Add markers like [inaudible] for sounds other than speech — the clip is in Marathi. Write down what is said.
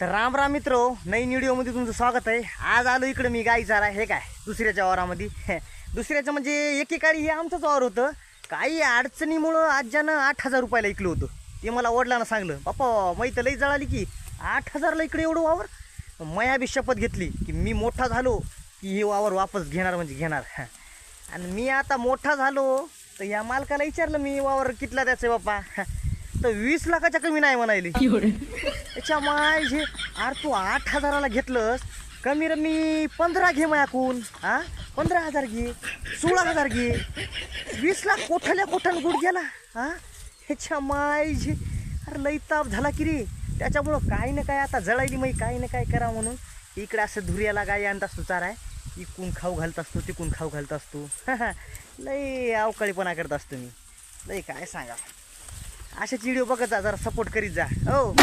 तर राम राम मित्र नवीन व्हिडिओमध्ये तुमचं स्वागत आहे. आज आलो इकडे मी गाई चारा हे काय? दुसऱ्याच्या वावरामध्ये. [laughs] दुसऱ्याचं म्हणजे एकेकाळी हे आमचंच वावर होतं. काही अडचणीमुळं आज्यानं आठ हजार रुपयाला इकलं होतं. ते मला वडिलांना सांगलं बाप्पा माहीत लई जळाली की आठ हजारला इकडे एवढं वावर? मयाबी शपथ घेतली की मी मोठा झालो की हे वावर वापस घेणार म्हणजे घेणार. [laughs] आणि मी आता मोठा झालो तर या मालकाला विचारलं मी वावर कितला द्यायचं बाप्पा? [laughs] तर वीस लाखाच्या कमी नाही म्हणायली. त्याच्या माझे अरे तू आठ हजाराला घेतलंस कमी रमी पंधरा घे मायाकून हा? पंधरा हजार घे सोळा हजार घे. वीस लाख कोठल्या कोठन गुड गेला हा? ह्याच्या मायचे अरे लई ताप झाला की रे. त्याच्यामुळं काही ना काय आता जळायली मग काही ना काय करा म्हणून. इकडे असं धुर्याला गाय आणत असतो चारा. इकून खाऊ घालत असतो तिकून खाऊ घालत असतो. [laughs] लई अवकाळीपणा करत असतो मी. लई काय सांगा. अशाच व्हिडिओ बघत जा जरा सपोर्ट करीत जा. हो.